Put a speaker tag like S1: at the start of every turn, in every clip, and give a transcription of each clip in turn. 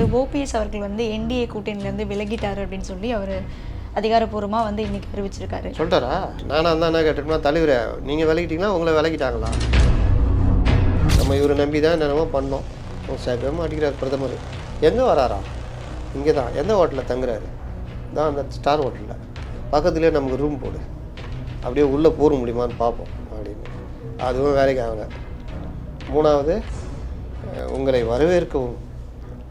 S1: வந்து ஓபிஎஸ் அவர்கள் வந்து என்டிஏ கூட்டணியிலேருந்து விலகிட்டார் அப்படின்னு சொல்லி அவர் அதிகாரப்பூர்வமாக வந்து இன்னைக்கு அறிவிச்சிருக்காரு.
S2: சொல்லிட்டாரா? நானாக இருந்தால் என்ன கேட்டிருக்கேன் தலைவரை நீங்கள் விலகிட்டீங்களா உங்களை விலகிட்டாங்களா? நம்ம இவரை நம்பி தான் என்னென்னமோ பண்ணோம். சேகரமாக அடிக்கிறார் பிரதமர். எங்கே வராரா? இங்கே தான் எந்த ஹோட்டலில் தங்குறாரு? தான் அந்த ஸ்டார் ஹோட்டலில். பக்கத்துலேயே நமக்கு ரூம் போடு. அப்படியே உள்ளே போக முடியுமான்னு பார்ப்போம் அப்படின்னு. அதுவும் வேலைக்கு ஆகலை. மூணாவது உங்களை வரவேற்கவும்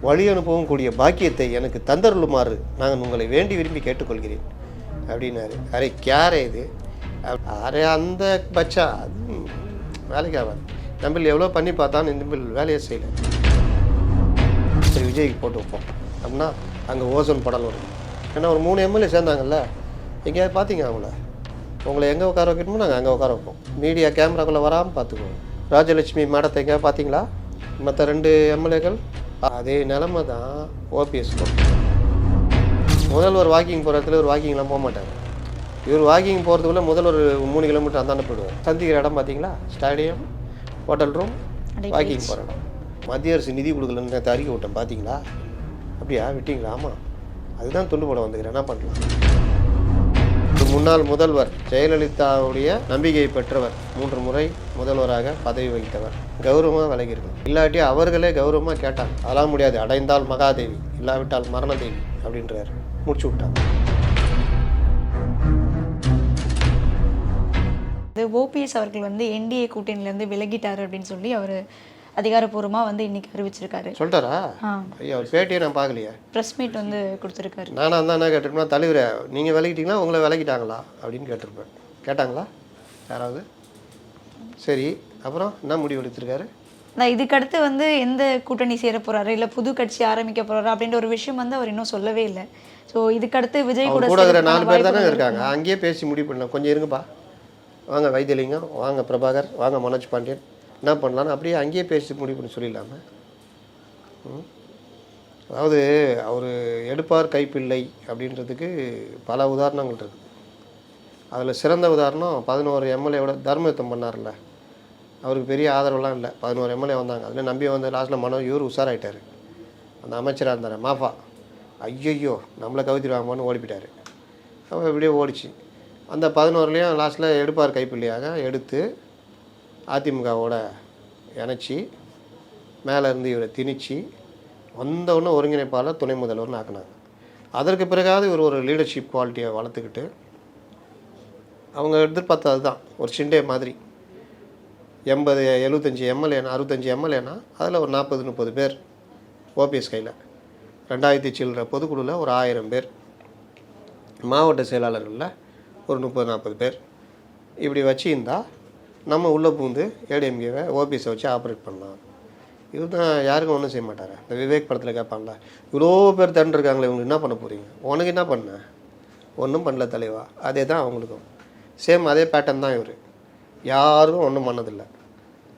S2: வழி அனுப்பவும் கூடிய பாக்கியத்தை எனக்கு தந்தருளுமாறு நான் உங்களை வேண்டி விரும்பி கேட்டுக்கொள்கிறேன் அப்படின்னாரு. அரே கேரே இது? அரை அரே அந்த பச்சா அது வேலைக்கு ஆகாது. நம்ம எவ்வளோ பண்ணி பார்த்தாலும் இந்த வேலையை செய்யலை. சரி விஜய்க்கு போட்டு வைப்போம். அப்படின்னா அங்கே ஓசோன் படல் வரும். ஏன்னா ஒரு மூணு எம்எல்ஏ சேர்ந்தாங்கல்ல எங்கேயாவது பார்த்தீங்க அவங்கள? உங்களை எங்கே உட்கார வைக்கணுமோ நாங்கள் அங்கே உட்கார வைப்போம். மீடியா கேமராக்குள்ளே வராமல் பார்த்துக்குவோம். ராஜலட்சுமி மேடத்தை எங்கேயாவது பார்த்தீங்களா? மற்ற ரெண்டு எம்எல்ஏக்கள்? அதே நிலமை தான் ஓபிஎஸ் முதல் ஒரு வாக்கிங் போகிற இடத்துல ஒரு வாக்கிங்லாம் போக மாட்டாங்க இவர் வாக்கிங் போகிறதுக்குள்ள முதல் ஒரு மூணு கிலோமீட்டர் அந்தாண்ட போயிடுவோம் சந்திக்கிற இடம் பார்த்தீங்களா ஸ்டேடியம் ஹோட்டல் ரூம் வாக்கிங் போகிற இடம். மத்திய அரசு நிதி கொடுக்கலன்னு நேற்று அறிக்கை விட்டேன் பார்த்தீங்களா அப்படியா? விட்டீங்களா? ஆமாம் அதுதான் துண்டு போட வந்துக்கிறேன் என்ன பண்ணலாம்? முன்னாள் முதல்வர் ஜெயலலிதாவுடைய நம்பிக்கையை பெற்றவர் மூன்று முறை முதல்வராக பதவி வகித்தவர். கௌரவமாக விலகியிருக்கும் இல்லாட்டி அவர்களே கௌரவமாக கேட்டாங்க. அதெல்லாம் முடியாது. அடைந்தால் மகாதேவி இல்லாவிட்டால் மரணதேவி அப்படின்றார். முடிச்சு விட்டாங்க.
S1: ஓபிஎஸ் அவர்கள் வந்து என்டிஏ கூட்டணியிலேருந்து விலகிட்டார் அப்படின்னு சொல்லி அவர் அதிகாரப்பூர்வமாக வந்து இன்னைக்கு அறிவிச்சிருக்காரு.
S2: சொல்லிட்டாரா? ஐயா அவர் பேட்டியை நான் பார்க்கலையே.
S1: ப்ரெஸ் மீட் வந்து கொடுத்துருக்காரு.
S2: நானாக இருந்தால் என்ன கேட்டிருப்பேன் தலைவரே நீங்கள் விலகிட்டீங்களா? உங்களை விலகிட்டாங்களா அப்படின்னு கேட்டிருப்பேன். கேட்டாங்களா? யாராவது? சரி அப்புறம் என்ன முடிவு எடுத்திருக்காரு?
S1: நான் இதுக்கடுத்து வந்து எந்த கூட்டணி சேர போறாரு இல்லை புது கட்சி ஆரம்பிக்க போறாரு அப்படின்ற ஒரு விஷயம் வந்து அவர் இன்னும் சொல்லவே இல்லை. ஸோ இதுக்கடுத்து விஜய் கூட
S2: நாலு பேர் தானே இருக்காங்க. அங்கேயே பேசி முடிவு பண்ணலாம். கொஞ்சம் இருங்கப்பா. வாங்க வைத்தியலிங்கம் வாங்க பிரபாகர் வாங்க மனோஜ் பாண்டியன். என்ன பண்ணலான்னு அப்படியே அங்கேயே பேசி முடிவு பண்ணி சொல்லிடலாமே. ம்? அதாவது அவர் எடுப்பார் கைப்பிள்ளை அப்படின்றதுக்கு பல உதாரணங்கள் இருக்குது அதில் சிறந்த உதாரணம் பதினோரு எம்எல்ஏவோட தர்மயுத்தம் பண்ணார்ல. அவருக்கு பெரிய ஆதரவுலாம் இல்லை. பதினோரு எம்எல்ஏ வந்தாங்க. அதில் நம்பி வந்த லாஸ்ட்டில் மனோ இவர் உஷாராயிட்டார். அந்த அமைச்சராக இருந்தார் மாஃபா. ஐயையோ நம்மளை கவுத்திடுவாங்கன்னு ஓடி அப்போ இப்படியே ஓடிச்சு. அந்த பதினோருலேயும் லாஸ்ட்டில் எடுப்பார் கைப்பிள்ளையாக எடுத்து அதிமுகவோட இணைச்சி மேலே இருந்து இவரை திணிச்சு வந்தவுடனே ஒருங்கிணைப்பாளர் துணை முதல்வர்னு ஆக்குனாங்க. அதற்கு பிறகாவது இவர் ஒரு லீடர்ஷிப் குவாலிட்டியை வளர்த்துக்கிட்டு அவங்க எதிர்பார்த்தது தான். ஒரு சிண்டே மாதிரி. எண்பது எழுபத்தஞ்சி எம்எல்ஏனா அறுபத்தஞ்சி எம்எல்ஏனா அதில் ஒரு நாற்பது முப்பது பேர் ஓபிஎஸ் கையில். ரெண்டாயிரத்தி சில்லற பொதுக்குழுவில் ஒரு ஆயிரம் பேர். மாவட்ட செயலாளர்களில் ஒரு முப்பது நாற்பது பேர். இப்படி வச்சுருந்தால் நம்ம உள்ளே பூந்து ஏடிஎம்கேவை ஓபிஎஸை வச்சு ஆப்ரேட் பண்ணலாம். இவர் தான் யாருக்கும் ஒன்றும் செய்ய மாட்டார். இந்த விவேக் படத்தில் கேட்பாங்களா இவ்வளோ பேர் திரண்டிருக்காங்களே இவங்க என்ன பண்ண போகிறீங்க உனக்கு என்ன பண்ண? ஒன்றும் பண்ணல தலைவா. அதே தான் அவங்களுக்கும். சேம் அதே பேட்டர்ன் தான் இவர். யாருக்கும் ஒன்றும் பண்ணதில்லை.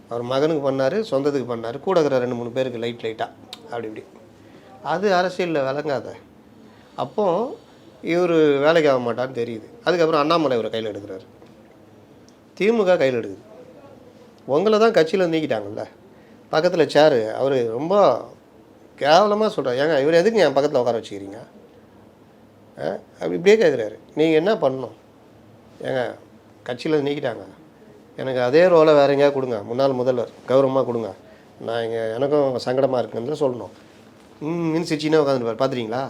S2: அவர் மகனுக்கு பண்ணார் சொந்தத்துக்கு பண்ணார் கூட இருக்கிற ரெண்டு மூணு பேருக்கு லைட் லைட்டாக அப்படி இப்படி. அது அரசியலில் விளங்காத. அப்போது இவர் வேலைக்கு ஆக மாட்டான்னு தெரியுது. அதுக்கப்புறம் அண்ணாமலை இவரை கையில் எடுக்கிறாரு. திமுக கையில் எடுக்குது. உங்களை தான் கட்சியில் நீக்கிட்டாங்கல்ல. பக்கத்தில் சேரு அவர் ரொம்ப கேவலமாக சொல்கிறார் ஏங்க இவர் எதுக்கு என் பக்கத்தில் உட்கார வச்சுக்கிறீங்க? ஆ? அப்படி இப்படியே கேட்குறாரு நீங்கள் என்ன பண்ணணும்? ஏங்க கட்சியில் நீக்கிட்டாங்க. எனக்கு அதே ரோலை வேற எங்கேயா கொடுங்க. முன்னாள் முதல்வர் கௌரவமாக கொடுங்க. நான் இங்கே எனக்கும் சங்கடமாக இருக்குன்னு தான் சொல்லணும். ம் சிச்சின்னு உட்காந்துருப்பார் பார்த்துறீங்களா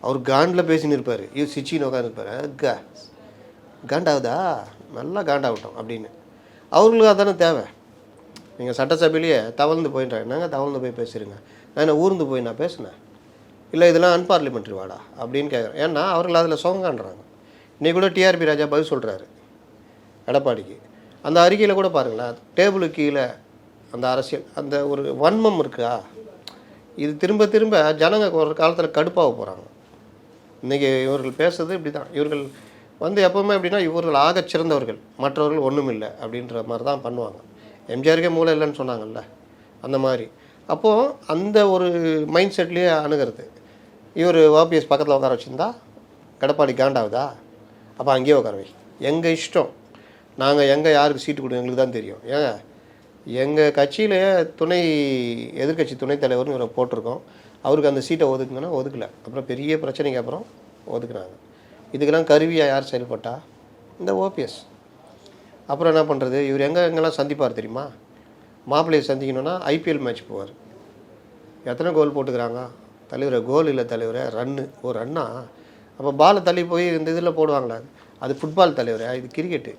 S2: அவர் காண்டில் பேசின்னு இருப்பார். இவர் சிச்சின்னு உட்காந்துருப்பார் கா காண்டாவதா? நல்லா காண்டாகட்டும் அப்படின்னு. அவர்களுக்கு அதானே தேவை. நீங்கள் சட்டசபையிலேயே தவழ்ந்து போயின்றாங்க நாங்கள் தவழ்ந்து போய் பேசுகிறீங்க நான் என்ன ஊர்ந்து போய் நான் பேசினேன்? இல்லை இதெல்லாம் அன்பார்லிமெண்ட்ரி வாடா? அப்படின்னு கேட்குறேன் ஏன்னா அவர்கள் அதில் சோங்கான்றாங்க இன்றைக்கி கூட டிஆர்பி ராஜா பதில் சொல்கிறாரு எடப்பாடிக்கு. அந்த அறிக்கையில் கூட பாருங்களேன் டேபிளுக்கு கீழே அந்த அரசியல் அந்த ஒரு வன்மம் இருக்கா? இது திரும்ப திரும்ப ஜனங்க ஒரு காலத்தில் கடுப்பாக போகிறாங்க இன்றைக்கி இவர்கள் பேசுறது இப்படி தான் இவர்கள் வந்து எப்போவுமே அப்படின்னா இவர்கள் ஆகச் சிறந்தவர்கள். மற்றவர்கள் ஒன்றும் இல்லை அப்படின்ற மாதிரி தான் பண்ணுவாங்க. எம்ஜிஆருக்கே மூளை இல்லைன்னு சொன்னாங்கல்ல அந்த மாதிரி. அப்போது அந்த ஒரு மைண்ட் செட்லேயே அணுகிறது. இவர் ஓபிஎஸ் பக்கத்தில் உட்கார வச்சுருந்தா கடப்பாடி காண்டாகுதா அப்போ அங்கேயே உட்கார வை. எங்கள் இஷ்டம்? நாங்கள் எங்கே யாருக்கு சீட்டு கொடுங்க எங்களுக்கு தான் தெரியும். ஏங்க எங்கள் கட்சியில் துணை எதிர்க்கட்சி துணைத் தலைவர்னு இவரை போட்டிருக்கோம். அவருக்கு அந்த சீட்டை ஒதுக்குங்கன்னா ஒதுக்கல. அப்புறம் பெரிய பிரச்சனைக்கு அப்புறம் ஒதுக்குனாங்க. இதுக்கெல்லாம் கருவியாக யார் செயல்பட்டா? இந்த ஓபிஎஸ். அப்புறம் என்ன பண்ணுறது இவர் எங்கே எங்கெல்லாம் சந்திப்பார் தெரியுமா? மாப்பிள்ளையை சந்திக்கணுன்னா ஐபிஎல் மேட்ச் போவார். எத்தனை கோல் போட்டுக்கிறாங்க? தலைவரை கோல் இல்லை தலைவரை ரன்னு ஒரு ரன்னா அப்போ பாலை தள்ளி போய் இந்த இதில் போடுவாங்களா அது ஃபுட்பால் தலைவரே இது கிரிக்கெட்டு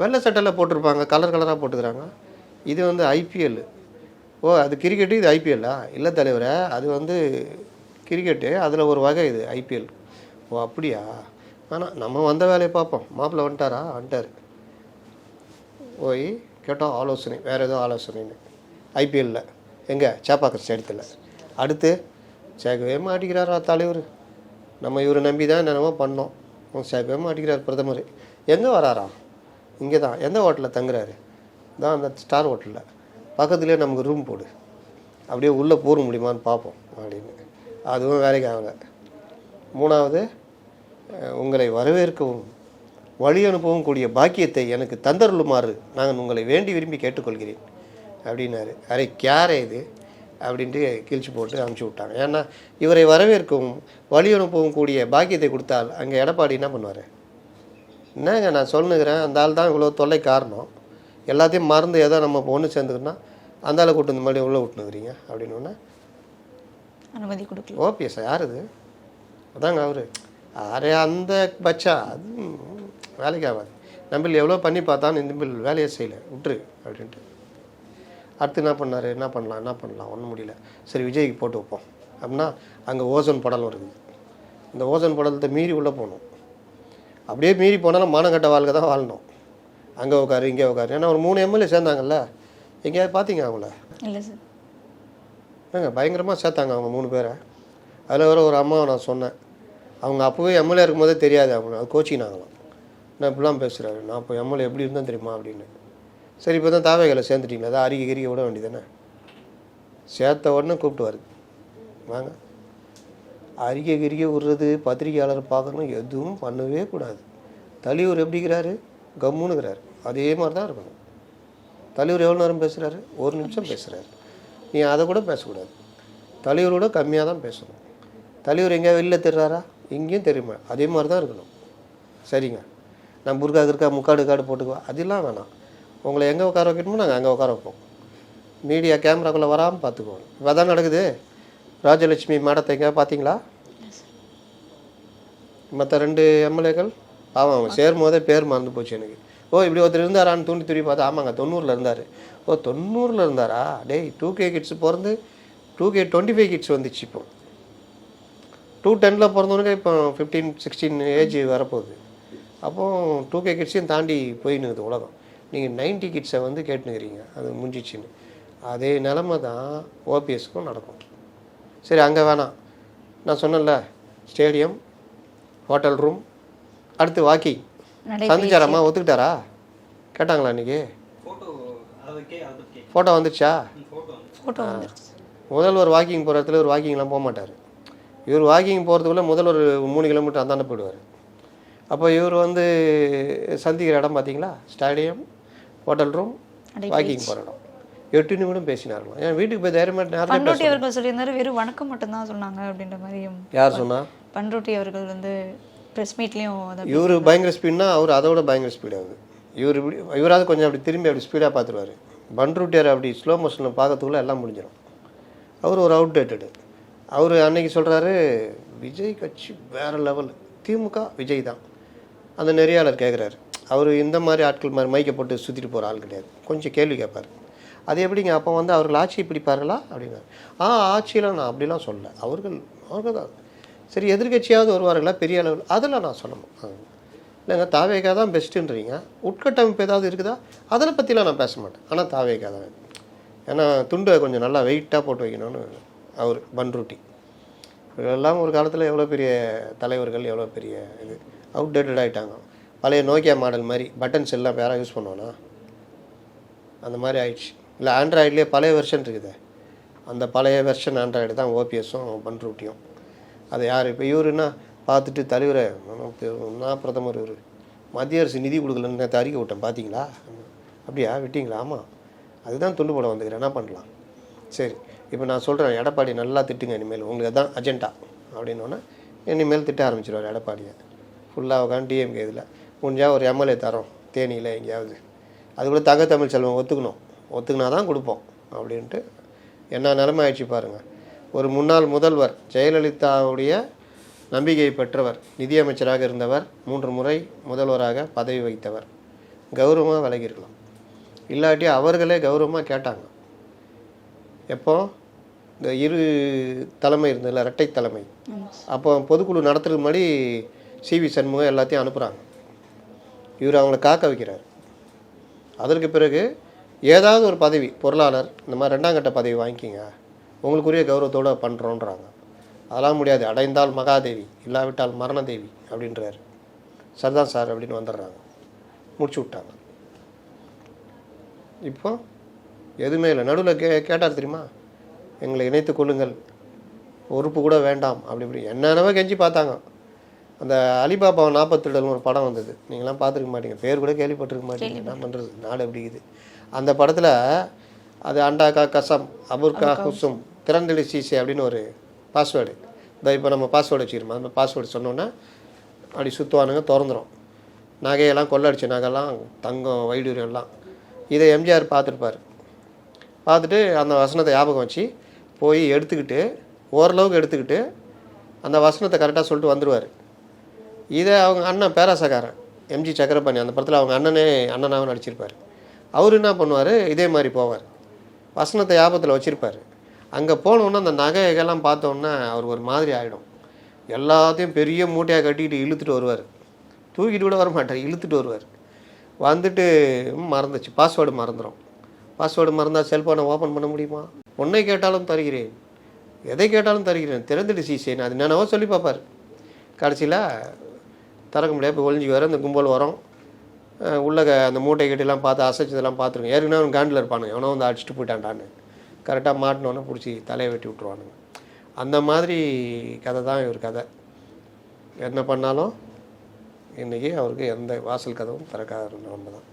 S2: வெள்ளை சட்டையில் போட்டிருப்பாங்க கலர் கலராக போட்டுக்கிறாங்க. இது வந்து ஐபிஎல் ஓ அது கிரிக்கெட்டு இது ஐபிஎல்லா இல்லை தலைவரே அது வந்து கிரிக்கெட்டு அதில் ஒரு வகை இது ஐபிஎல் ஓ அப்படியா? ஆனால் நம்ம வந்த வேலையை பார்ப்போம். மாப்பிள்ளை வந்துட்டாரா? வந்துட்டார். போய் கேட்டோம் ஆலோசனை வேறு ஏதோ ஆலோசனைன்னு. ஐபிஎல்லில் எங்கே? சேப்பாக்கம் ஸ்டேடியத்தில். அடுத்து சேகவே மாட்டிக்கிறாரா தலைவர். நம்ம இவரை நம்பி தான் என்னென்னமோ பண்ணோம். சேகவே மாட்டிக்கிறார் பிரதமர். எங்கே வராரா? இங்கே தான் எந்த ஹோட்டலில் தங்குறாரு? தான் அந்த ஸ்டார் ஹோட்டலில். பக்கத்துலேயே நமக்கு ரூம் போடு. அப்படியே உள்ளே போற முடியுமான்னு பார்ப்போம் அப்படின்னு. அதுவும் வேலைக்கு ஆகலை. மூணாவது உங்களை வரவேற்கவும் வழி அனுப்பவும் கூடிய பாக்கியத்தை எனக்கு தந்தருளுமாறு நான் உங்களை வேண்டி விரும்பி கேட்டுக்கொள்கிறேன் அப்படின்னாரு. அரே கேரே இது? அப்படின்ட்டு கிழிச்சு போட்டு அனுப்பிச்சி விட்டாங்க. ஏன்னா இவரை வரவேற்கவும் வழி அனுப்பவும் கூடிய பாக்கியத்தை கொடுத்தால் அங்கே எடப்பாடி என்ன பண்ணுவார்? என்னங்க நான் சொல்லுகிறேன் அந்த ஆள் தான் இவ்வளோ தொல்லை காரணம். எல்லாத்தையும் மறந்து ஏதோ நம்ம ஒன்று சேர்ந்துக்கணும்னா அந்த ஆளை கூட்டு இந்த மாதிரி உள்ளே விட்டுனுக்குறீங்க அப்படின்னு
S1: அனுமதி கொடுக்கல.
S2: ஓபிஎஸ் யார் இது? அதாங்க அவரு. அரே அந்த பச்சா அது வேலைக்கு ஆகாது நம்ம எவ்வளோ பண்ணி பார்த்தாலும் இந்த பில் வேலையை செய்யலை விட்டுரு அப்படின்ட்டு. அடுத்து என்ன பண்ணார்? என்ன பண்ணலாம்? என்ன பண்ணலாம்? ஒன்றும் முடியல. சரி விஜய்க்கு போட்டு வைப்போம். அப்படின்னா அங்கே ஓசோன் படலம் இருக்குது. இந்த ஓசோன் படலத்தை மீறி உள்ளே போகணும். அப்படியே மீறி போனாலும் மானங்கட்ட வாழ்க்கை தான் வாழணும். அங்கே உட்காரு இங்கே உட்காரு. ஏன்னா ஒரு மூணு எம்எல்ஏ சேர்ந்தாங்கல்ல. எங்கேயாவது பார்த்தீங்க அவங்கள?
S1: இல்லை சார்.
S2: ஏங்க பயங்கரமாக சேர்த்தாங்க அவங்க மூணு பேரை. அதில் வர ஒரு அம்மாவை நான் சொன்னேன். அவங்க அப்போவே எம்எல்ஏ இருக்கும்போதே தெரியாது அப்படின்னு அது கோச்சினாங்களாம் நான் இப்படிலாம் பேசுகிறாரு நான் இப்போ எம்எல்ஏ எப்படி இருந்தால் தெரியுமா அப்படின்னு. சரி இப்போ தான் தாவைகளை சேர்ந்துட்டீங்களா. அதான் அறிக்கை கிரிக்க விட வேண்டியதானே சேர்த்த உடனே கூப்பிட்டு வருது. வாங்க. அறிக்கை கிரிக்க விடுறது பத்திரிகையாளர் பார்க்கணும் எதுவும் பண்ணவே கூடாது. தலைவர் எப்படிங்கிறாரு கம்முனுங்கிறாரு அதே மாதிரி தான் இருக்கணும். தலைவர் எவ்வளோ நேரம் பேசுகிறாரு ஒரு நிமிஷம் பேசுகிறாரு நீ அதை கூட பேசக்கூடாது. தலைவரோட கம்மியாக தான் பேசணும். தலைவர் எங்கேயா வெளில தெரிறாரா இங்கேயும் தெரியுமா? அதே மாதிரி தான் இருக்கணும். சரிங்க. நான் புர்கா இருக்கா முக்காடு காடு போட்டுக்குவோம் அதெல்லாம் வேணாம். உங்களை எங்கே உட்கார வைக்கணுமோ நாங்கள் அங்கே உட்கார வைப்போம். மீடியா கேமராக்குள்ளே வராமல் பார்த்துக்குவோம். இப்போ தான் நடக்குது. ராஜலட்சுமி மேடத்தை எங்கேயா பார்த்தீங்களா? மற்ற ரெண்டு எம்எல்ஏக்கள் ஆமாம் அவங்க சேரும் போதே பேர் மறந்து போச்சு எனக்கு. ஓ இப்படி ஒருத்தர் இருந்தாரான்னு தூண்டி துணி பார்த்தா ஆமாங்க தொண்ணூறில் இருந்தார். ஓ தொண்ணூறில் இருந்தாரா? டேய் டூ கே கிட்ஸ் பிறந்து two K twenty five kids வந்துச்சு இப்போ. டூ டெனில் பிறந்தவனுக்கு இப்போ ஃபிஃப்டீன் சிக்ஸ்டீன் ஏஜ் வரப்போகுது. அப்போ டூ கே கிட்ஸையும் தாண்டி போயின்னுக்குது உலகம். நீங்கள் நைன்ட்டி கிட்ஸை வந்து கேட்டுனுக்கிறீங்க அது முடிஞ்சிச்சின்னு. அதே நிலமை தான் ஓபிஎஸ்க்கும் நடக்கும். சரி அங்கே வேணாம். நான் சொன்னேன்ல ஸ்டேடியம் ஹோட்டல் ரூம் அடுத்து வாக்கிங் சந்திச்சாராம்மா ஒத்துக்கிட்டாரா? கேட்டாங்களா இன்னைக்கு?
S3: ஃபோட்டோ அதை கே அதை கே.
S2: ஃபோட்டோ வந்துச்சா?
S3: ஃபோட்டோ வந்து
S1: ஃபோட்டோ வந்துருச்சு.
S2: முதல்வர் வாக்கிங் போகிற இடத்துல ஒரு வாக்கிங்லாம் போக மாட்டார். இவர் வாக்கிங் போகிறதுக்குள்ளே முதல் ஒரு மூணு கிலோமீட்டர் அந்தாண்ட போயிடுவார். அப்போ இவர் வந்து சந்திக்கிற இடம் பார்த்தீங்களா? ஸ்டேடியம் ஹோட்டல் ரூம் வாக்கிங் போகிற இடம். எட்டு நிமிடம் பேசினார்களாம் ஏன் வீட்டுக்கு போய் தைரியமாக நேரத்தை
S1: பண்ருட்டி அவர்கள் சொல்லியிருந்தாரு வெறும் வணக்கம் மட்டும்தான் சொன்னாங்க அப்படின்ற மாதிரியும்.
S2: யார் சொன்னா?
S1: பண்ருட்டி அவர்கள் வந்து ப்ரெஸ் மீட்லேயும்
S2: இவர் பயங்கர ஸ்பீட்னா அவர் அதோட பயங்கர ஸ்பீட் ஆகுது இவர் இப்படி இவராவது கொஞ்சம் அப்படி திரும்பி அப்படி ஸ்பீடாக பார்த்துருவாரு பன்ரூட்டியார் அப்படி ஸ்லோ மோஷனில் பார்க்கறதுக்குள்ள எல்லாம் முடிஞ்சிடும் அவர் ஒரு அவுடேட்டடு அவர் அன்னைக்கு சொல்கிறாரு விஜய் கட்சி வேறு லெவல் திமுக விஜய் தான். அந்த நெறியாளர் கேட்குறாரு அவர் இந்த மாதிரி ஆட்கள் மாதிரி மைக்கை போட்டு சுற்றிட்டு போகிற ஆள் கிடையாது. கொஞ்சம் கேள்வி கேட்பார் அது எப்படிங்க? அப்போ வந்து அவர்கள் ஆட்சி பிடிப்பார்களா? அப்படிங்கிறார் ஆ ஆட்சியெலாம் நான் அப்படிலாம் சொல்லலை. அவர்கள் அவர்கள் தான். சரி எதிர்க்கட்சியாவது வருவார்களா? பெரிய அளவில். அதெல்லாம் நான் சொல்லணும் இல்லைங்க தாவேகா தான் பெஸ்ட்டுன்றீங்க உட்கட்டமைப்பு ஏதாவது இருக்குதா? அதில் பற்றிலாம் நான் பேச மாட்டேன். ஆனால் தாவேகா தான். ஏன்னா துண்டை கொஞ்சம் நல்லா வெயிட்டாக போட்டு வைக்கணும்னு அவர் பன்ருட்டி. இவர்களெல்லாம் ஒரு காலத்தில் எவ்வளோ பெரிய தலைவர்கள் எவ்வளோ பெரிய இது அவுடேட்டட் ஆகிட்டாங்க பழைய நோக்கியா மாடல் மாதிரி பட்டன்ஸ் எல்லாம் யாராக யூஸ் பண்ணுவோன்னா அந்த மாதிரி ஆயிடுச்சு. இல்லை ஆண்ட்ராய்ட்லேயே பழைய வெர்ஷன் இருக்குது. அந்த பழைய வெர்ஷன் ஆண்ட்ராய்டு தான் ஓபிஎஸும் பன்ருட்டியும். அது யார் இப்போ இவருன்னா பார்த்துட்டு தலைவரை நான் பிரதமர் இவர். மத்திய அரசு நிதி கொடுக்கலன்னு நேற்று அறிக்கை விட்டேன் பார்த்தீங்களா? அப்படியா? விட்டீங்களா? ஆமாம் அதுதான் துண்டு போட வந்துக்கிறேன் என்ன பண்ணலாம்? சரி. இப்போ நான் சொல்கிறேன் எடப்பாடி நல்லா திட்டுங்க இனிமேல். உங்களுக்கு தான் அஜெண்டா அப்படின்னோடனே இனிமேல் திட்ட ஆரம்பிச்சிருவார் எடப்பாடியை. ஃபுல்லாக உட்காந்து டிஎம்கே இதில். முடிஞ்சால் ஒரு எம்எல்ஏ தரோம் தேனியில் எங்கேயாவது. அது கூட தங்க தமிழ் செல்வம் ஒத்துக்கணும். ஒத்துக்கினா தான் கொடுப்போம் அப்படின்ட்டு என்ன நிலைமை ஆயிடுச்சு பாருங்கள் ஒரு முன்னாள் முதல்வர் ஜெயலலிதாவுடைய நம்பிக்கை பெற்றவர் நிதியமைச்சராக இருந்தவர் மூன்று முறை முதல்வராக பதவி வகித்தவர். கௌரவமாக விலகியிருக்கலாம் இல்லாட்டி அவர்களே கௌரவமாக கேட்டாங்க. எப்போ? இந்த இரு தலைமை இருந்ததில்ல இரட்டை தலைமை. அப்போ பொதுக்குழு நடத்துறதுக்கு முன்னாடி சிவி சண்முகம் எல்லாத்தையும் அனுப்புகிறாங்க இவர் அவங்கள காக்க வைக்கிறார். அதற்கு பிறகு ஏதாவது ஒரு பதவி பொருளாளர் இந்த மாதிரி ரெண்டாம் கட்ட பதவி வாங்கிக்கிங்க. உங்களுக்குரிய கௌரவத்தோடு பண்ணுறோன்றாங்க அதெல்லாம் முடியாது. அடைந்தால் மகாதேவி இல்லாவிட்டால் மரணதேவி அப்படின்றாரு. சரிதான் சார் அப்படின்னு வந்துடுறாங்க. முடிச்சு விட்டாங்க. இப்போ எதுவுமே இல்லை. நடுவில் கே கேட்டார் தெரியுமா? எங்களை இணைத்து கொள்ளுங்கள். பொறுப்பு கூட வேண்டாம். அப்படி இப்படி. என்னென்னவோ கெஞ்சி பார்த்தாங்க. அந்த அலிபாபா நாற்பத்தெடுன்னு ஒரு படம் வந்தது. நீங்களாம் பார்த்துருக்க மாட்டீங்க. பேர் கூட கேள்விப்பட்டிருக்க மாட்டீங்க. என்ன பண்ணுறது நாடு எப்படி இருக்குது. அந்த படத்தில் அது அண்டாக்கா கசம் அபுர்கா ஹுசும் திறந்தெளி சீசே அப்படின்னு ஒரு பாஸ்வேர்டு இந்த இப்போ நம்ம பாஸ்வேர்டு வச்சுக்கிறோம்? அந்த பாஸ்வேர்டு சொன்னோன்னே அப்படி சுற்றுவானுங்க திறந்துரும். நகையெல்லாம் கொள்ளடிச்ச நகைலாம் தங்கம் வைடூரியம் எல்லாம் இதை எம்ஜிஆர் பார்த்துருப்பார். பார்த்துட்டு அந்த வசனத்தை ஞாபகம் வச்சு போய் எடுத்துக்கிட்டு ஓரளவுக்கு எடுத்துக்கிட்டு அந்த வசனத்தை கரெக்டாக சொல்லிட்டு வந்துடுவார் இதை அவங்க அண்ணன் பேராசக்காரன் எம்ஜி சக்கரபாணி அந்த படத்தில் அவங்க அண்ணனே அண்ணனாகவும் நடிச்சிருப்பார். அவர் என்ன பண்ணுவார்? இதே மாதிரி போவார். வசனத்தை ஞாபகத்தில் வச்சுருப்பார். அங்கே போனோன்னா அந்த நகைகள்லாம் பார்த்தோன்னே அவர் ஒரு மாதிரி ஆகிடும் எல்லாத்தையும் பெரிய மூட்டையாக கட்டிக்கிட்டு இழுத்துட்டு வருவார். தூக்கிட்டு கூட வர மாட்டார் இழுத்துட்டு வருவார். வந்துட்டு மறந்துச்சு. பாஸ்வேர்டு மறந்துடும் பாஸ்வேர்டு மறந்தால் செல்ஃபோனை ஓப்பன் பண்ண முடியுமா? உன்னை கேட்டாலும் தருகிறேன். எதை கேட்டாலும் தருகிறேன். திறந்துட்டு சீசேன் அது என்னென்னவோ சொல்லி பார்ப்பார். கடைசியில் திறக்க முடியாது இப்போ ஒளிஞ்சு வர இந்த கும்பல் வரும். உள்ள அந்த மூட்டை கட்டிலாம் பார்த்து அசைச்சதெல்லாம் பார்த்துருங்க. ஏற்கனவே அவன் காண்டில் இருப்பானுங்க. எவனோ வந்து அடிச்சுட்டு போயிட்டான்டான்னு. கரெக்டாக மாட்டினோன்னே பிடிச்சி தலையை வெட்டி விட்ருவானுங்க அந்த மாதிரி கதை தான் இவர் கதை. என்ன பண்ணாலும் இன்றைக்கி அவருக்கு எந்த வாசல் கதவும் திறக்காத நிலமை தான்.